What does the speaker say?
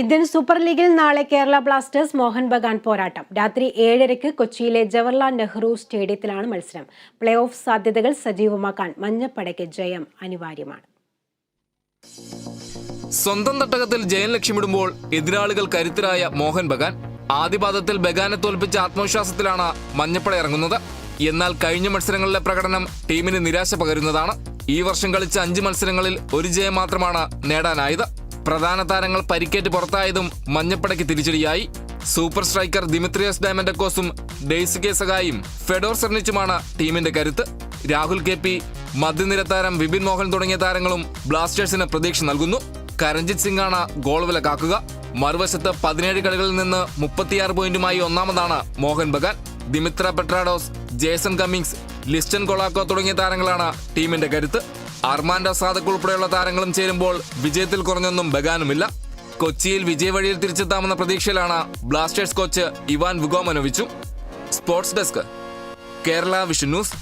Indian super ലീഗിൽ നാളെ Kerala Blasters Mohan Bagan പോരാട്ടം. രാത്രി ഏഴരയ്ക്ക് കൊച്ചിയിലെ ജവഹർലാൽ നെഹ്റു സ്റ്റേഡിയത്തിലാണ് മത്സരം. പ്ലേ ഓഫ് സാധ്യതകൾ സജീവമാക്കാൻ മഞ്ഞപ്പടയ്ക്ക് ജയം അനിവാര്യമാണ്. സ്വന്തം തട്ടകത്തിൽ ജയം ലക്ഷ്യമിടുമ്പോൾ എതിരാളികൾ കരുത്തരായ മോഹൻ ബഗാൻ ആദ്യപാദത്തിൽ ബഗാനെ തോൽപ്പിച്ച ആത്മവിശ്വാസത്തിലാണ് മഞ്ഞപ്പട ഇറങ്ങുന്നത്. എന്നാൽ കഴിഞ്ഞ മത്സരങ്ങളിലെ പ്രകടനം ടീമിന് നിരാശ പകരുന്നതാണ്. ഈ വർഷം കളിച്ച അഞ്ച് മത്സരങ്ങളിൽ ഒരു ജയം മാത്രമാണ് നേടാനായത്. പ്രധാന താരങ്ങൾ പരിക്കേറ്റ് പുറത്തായതും മഞ്ഞപ്പടയ്ക്ക് തിരിച്ചടിയായി. സൂപ്പർ സ്ട്രൈക്കർ ദിമിത്രിയസ് ഡയമൻഡക്കോസും ഡെയ്സി കേസകായും ഫെഡോർ സെർണിച്ചുമാണ് ടീമിന്റെ കരുത്ത്. രാഹുൽ കെ പി മധ്യനിര താരം വിപിൻ മോഹൻ തുടങ്ങിയ താരങ്ങളും ബ്ലാസ്റ്റേഴ്സിന് പ്രതീക്ഷ നൽകുന്നു. കരഞ്ജിത് സിംഗാണ് ഗോൾ വില കാക്കുക. മറുവശത്ത് പതിനേഴ് കളികളിൽ നിന്ന് മുപ്പത്തിയാറ് പോയിന്റുമായി ഒന്നാമതാണ് Mohun Bagan. Dimitri Petratos Jason Cummings Liston Colaco തുടങ്ങിയ താരങ്ങളാണ് ടീമിന്റെ കരുത്ത്. അർമാൻഡോ സാദക് ഉൾപ്പെടെയുള്ള താരങ്ങളും ചേരുമ്പോൾ വിജയത്തിൽ കുറഞ്ഞൊന്നും ബഗാനുമില്ല. കൊച്ചിയിൽ വിജയ വഴിയിൽ തിരിച്ചെത്താമെന്ന പ്രതീക്ഷയിലാണ് Blasters coach Ivan Vukomanovic. Sports desk Kerala Vision news